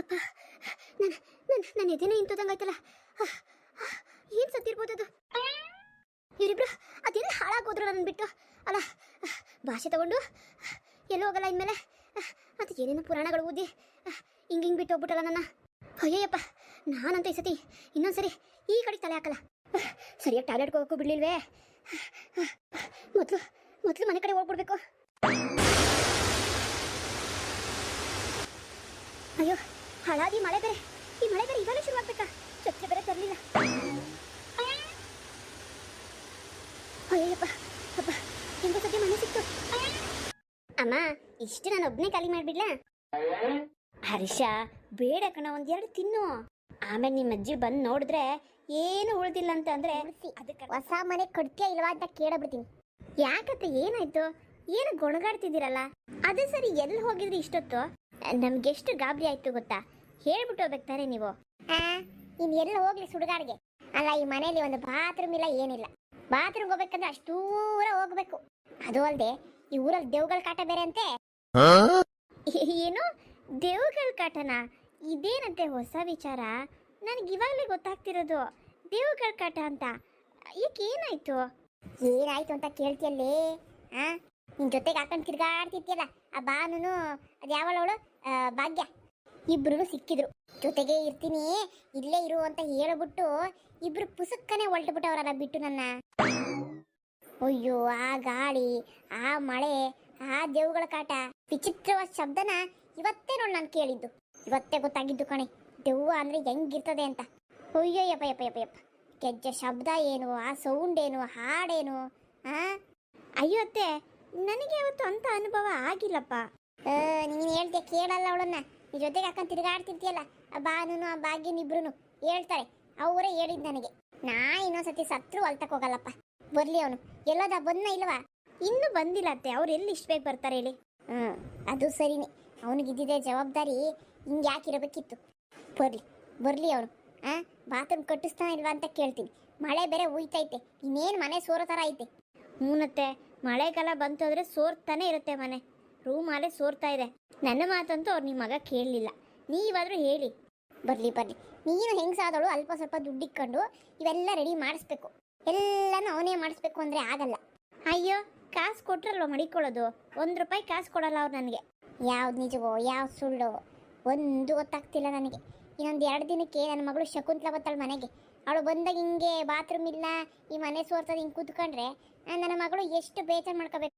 ಅಪ್ಪ ನನ್ನ ನನ್ನ ನನ್ನ ಎದೆನೇ ಇಂತದಂಗಾಯ್ತಲ್ಲ ಏನು ಸತ್ತಿರ್ಬೋದು ಅದು? ಇವರಿಬ್ರು ಅದೆಲ್ಲ ಹಾಳಾಗೋದ್ರು ನನ್ನ ಬಿಟ್ಟು ಅಲ್ಲ ಭಾಷೆ ತಗೊಂಡು ಎಲ್ಲೂ ಹೋಗಲ್ಲ ಇನ್ಮೇಲೆ. ಅದು ಏನೇನೋ ಪುರಾಣಗಳು ಓದಿ ಹಿಂಗೆ ಹಿಂಗೆ ಬಿಟ್ಟು ಹೋಗ್ಬಿಟ್ಟಲ್ಲ ನನ್ನ. ಅಯ್ಯಯ್ಯಪ್ಪ, ನಾನಂತ ಈ ಸತಿ ಇನ್ನೊಂದ್ಸರಿ ಈ ಕಡೆ ತಲೆ ಹಾಕಲ್ಲ. ಸರಿಯಾಗಿ ಟ್ಯಾಬ್ಲೆಟ್ ಹೋಗೋಕ್ಕೂ ಬಿಡ್ಲಿಲ್ವೇ? ಮೊದಲು ಮೊದಲು ಮನೆ ಕಡೆ ಹೋಗ್ಬಿಡ್ಬೇಕು. ಅಯ್ಯೋ, ಹಾಳಾಗಿ ಮಳೆ ಬೇರೆ. ಈ ಮಳೆ ಬೇರೆ ಇವಾಗಲೇ ಶುರು ಆಗ್ಬೇಕಾ? ಛತ್ರಿ ಬೇರೆ ತರಲಿಲ್ಲ. ಅಯ್ಯಪ್ಪ ಅಪ್ಪ ಹೆಂಗೋ ಸದ್ಯ ಮನೆ ಸಿಕ್ತು? ಅಮ್ಮ, ಇಷ್ಟು ನಾನು ಒಬ್ಬನೇ ಖಾಲಿ ಮಾಡಿಬಿಡ್ಲಾ? ಹರ್ಷ ಬೇಡ ಕಣ, ಒಂದೆರಡು ತಿನ್ನು. ಆಮೇಲೆ ನಿಮ್ಮ ಅಜ್ಜಿ ಬಂದು ನೋಡಿದ್ರೆ ಏನು ಉಳ್ದಿಲ್ಲ ಅಂತ ಅಂದ್ರೆ ಅದಕ್ಕೆ ಹೊಸ ಮನೆ ಕೊಡ್ತೀಯ ಇಲ್ವಾ ಅಂತ ಕೇಳಬಿಡ್ತೀನಿ. ಯಾಕತ್ತೆ, ಏನಾಯ್ತು? ಏನು ಗೊಣಗಾಡ್ತಿದ್ದೀರಲ್ಲ? ಅದೇ ಸರಿ ಎಲ್ಲಿ ಹೋಗಿದ್ರಿ ಇಷ್ಟೊತ್ತು? ನಮ್ಗೆಷ್ಟು ಗಾಬರಿ ಆಯ್ತು ಗೊತ್ತಾ? ಹೇಳ್ಬಿಟ್ಟು ಹೋಗ್ಬೇಕು ತಾನೆ ನೀವು. ಇನ್ ಎಲ್ಲ ಹೋಗ್ಲಿ ಸುಡುಗಾಡ್ಗೆ. ಅಲ್ಲ ಈ ಮನೆಯಲ್ಲಿ ಒಂದು ಬಾತ್ರೂಮ್ ಇಲ್ಲ ಏನಿಲ್ಲ. ಬಾತ್ರೂಮ್ ಹೋಗ್ಬೇಕಂದ್ರೆ ಅಷ್ಟು ದೂರ ಹೋಗ್ಬೇಕು. ಅದು ಅಲ್ಲದೆ ಈ ಊರಲ್ಲಿ ದೇವ್ಗಳ ಕಾಟ ಬೇರೆ ಅಂತೆ? ಏನು? ದೇವ್ಗಳ ಕಾಟನ? ಇದೇನಂತೆ ಹೊಸ ವಿಚಾರ? ನನಗೆ ಇವಾಗಲೇ ಗೊತ್ತಾಗ್ತಿರೋದು. ದೇವ್ಗಳ ಕಾಟ ಅಂತ. ಈಗ ಏನಾಯ್ತು? ಏನಾಯ್ತು ಅಂತ ಕೇಳ್ತಿಯಲ್ಲೇ? ಹಾ ನಿನ್ ಜೊತೆಗೆ ಹಾಕೊಂಡು ತಿರ್ಗಾಡ್ತಿರ್ತಿಯಲ್ಲ ಆ ಬಾನುನು ಅದು ಯಾವಳವಳು ಭಾಗ್ಯ. ಇಬ್ರು ಸಿಕ್ಕಿದ್ರು. ಜೊತೆಗೆ ಇರ್ತೀನಿ, ಇಲ್ಲೇ ಇರು ಅಂತ ಹೇಳ್ಬಿಟ್ಟು ಇಬ್ರು ಪುಸಕ್ಕನೆ ಅವರನ್ನ ಬಿಟ್ಟು ನನ್ನ. ಅಯ್ಯೋ, ಆ ಗಾಳಿ, ಆ ಮಳೆ, ಆ ದೇವುಗಳ ಕಾಟ. ವಿಚಿತ್ರವಾದ ಶಬ್ದನ ಇವತ್ತೇ ನೋಡಿ ನಾನು ಕೇಳಿದ್ದು. ಇವತ್ತೇ ಗೊತ್ತಾಗಿದ್ದು ಕಣೆ, ದೆವ್ವ ಅಂದ್ರೆ ಹೆಂಗಿರ್ತದೆ ಅಂತ. ಅಯ್ಯೋ, ಯಪ್ಪ ಯಪ್ಪ ಯಪ್ಪ ಯಪ್ಪ. ಶಬ್ದ ಏನು, ಆ ಸೌಂಡ್ ಏನು, ಹಾಡೇನು, ಆ? ಅಯ್ಯೋ ಅತ್ತೆ, ನನಗೆ ಯಾವತ್ತು ಅಂತ ಅನುಭವ ಆಗಿಲ್ಲಪ್ಪ. ನೀನು ಹೇಳ್ತೀಯ? ಕೇಳಲ್ಲ ಅವಳನ್ನ. ನಿನ್ ಜೊತೆಗೆ ಹಾಕೊಂಡು ತಿರುಗಾಡ್ತಿರ್ತೀಯಲ್ಲ. ಆ ಬಾನುನು, ಆ ಬಾಗಿನ ಇಬ್ರು ಹೇಳ್ತಾರೆ. ಅವರೇ ಹೇಳಿದ್ ನನಗೆ. ನಾ ಇನ್ನೊಂದ್ಸತಿ ಸತ್ರು ಹೊಲ್ತಕ್ ಹೋಗಲ್ಲಪ್ಪ. ಬರ್ಲಿ ಅವನು. ಎಲ್ಲೋದ ಬಂದ ಇಲ್ವಾ? ಇನ್ನೂ ಬಂದಿಲ್ಲ ಅತ್ತೆ. ಅವ್ರು ಎಲ್ಲಿ ಇಷ್ಟ ಬೇಗ ಬರ್ತಾರೆ ಹೇಳಿ. ಹ್ಮ್ ಅದು ಸರಿನೇ. ಅವನಿಗಿದ್ದಿದೆ ಜವಾಬ್ದಾರಿ ಹಿಂಗೆ ಯಾಕಿರಬೇಕಿತ್ತು ಬರ್ಲಿ. ಬರ್ಲಿ ಅವನು. ಆ ಬಾತ್ರೂಮ್ ಕಟ್ಟಿಸ್ತಾನ ಇಲ್ವಾ ಅಂತ ಕೇಳ್ತೀನಿ. ಮಳೆ ಬೇರೆ ಉಯ್ತೈತೆ. ಇನ್ನೇನು ಮನೆ ಸೋರೋ ಥರ ಐತೆ. ಹ್ಞೂನತ್ತೆ. ಮಳೆಗಾಲ ಬಂತು ಅಂದರೆ ಸೋರ್ತಾನೆ ಇರುತ್ತೆ ಮನೆ. ರೂಮಲ್ಲೇ ಸೋರ್ತಾ ಇದೆ. ನನ್ನ ಮಾತಂತೂ ಅವ್ರು ನಿಮ್ಮ ಮಗ ಕೇಳಲಿಲ್ಲ. ನೀವಾದರೂ ಹೇಳಿ. ಬರಲಿ ಬರಲಿ. ನೀನು ಹೆಂಗಸಾದಳು ಅಲ್ಪ ಸ್ವಲ್ಪ ದುಡ್ಡು ಇಕ್ಕೊಂಡು ಇವೆಲ್ಲ ರೆಡಿ ಮಾಡಿಸ್ಬೇಕು. ಎಲ್ಲನೂ ಅವನೇ ಮಾಡಿಸ್ಬೇಕು ಅಂದರೆ ಆಗಲ್ಲ. ಅಯ್ಯೋ, ಕಾಸು ಕೊಟ್ರಲ್ವ ಮಡಿಕೊಳ್ಳೋದು? ಒಂದು ರೂಪಾಯಿ ಕಾಸು ಕೊಡಲ್ಲ ಅವ್ರು ನನಗೆ. ಯಾವ್ದು ನಿಜವೋ, ಯಾವ್ದು ಸುಳ್ಳು? ಒಂದು ಗೊತ್ತಾಗ್ತಿಲ್ಲ ನನಗೆ. ಇನ್ನೊಂದು ಎರಡು ದಿನಕ್ಕೆ ನನ್ನ ಮಗಳು ಶಕುಂತಲ ಬತ್ತಾಳೆ ಮನೆಗೆ. ಅವಳು ಬಂದಾಗ ಹಿಂಗೆ ಬಾತ್ರೂಮ್ ಇಲ್ಲ, ಈ ಮನೆ ಸೋರ್ತದೆ ಹಿಂಗೆ ಕೂತ್ಕೊಂಡ್ರೆ, ನನ್ನ ಮಗಳು ಎಷ್ಟು ಬೇಜಾರು ಮಾಡ್ಕೋಬೇಕು?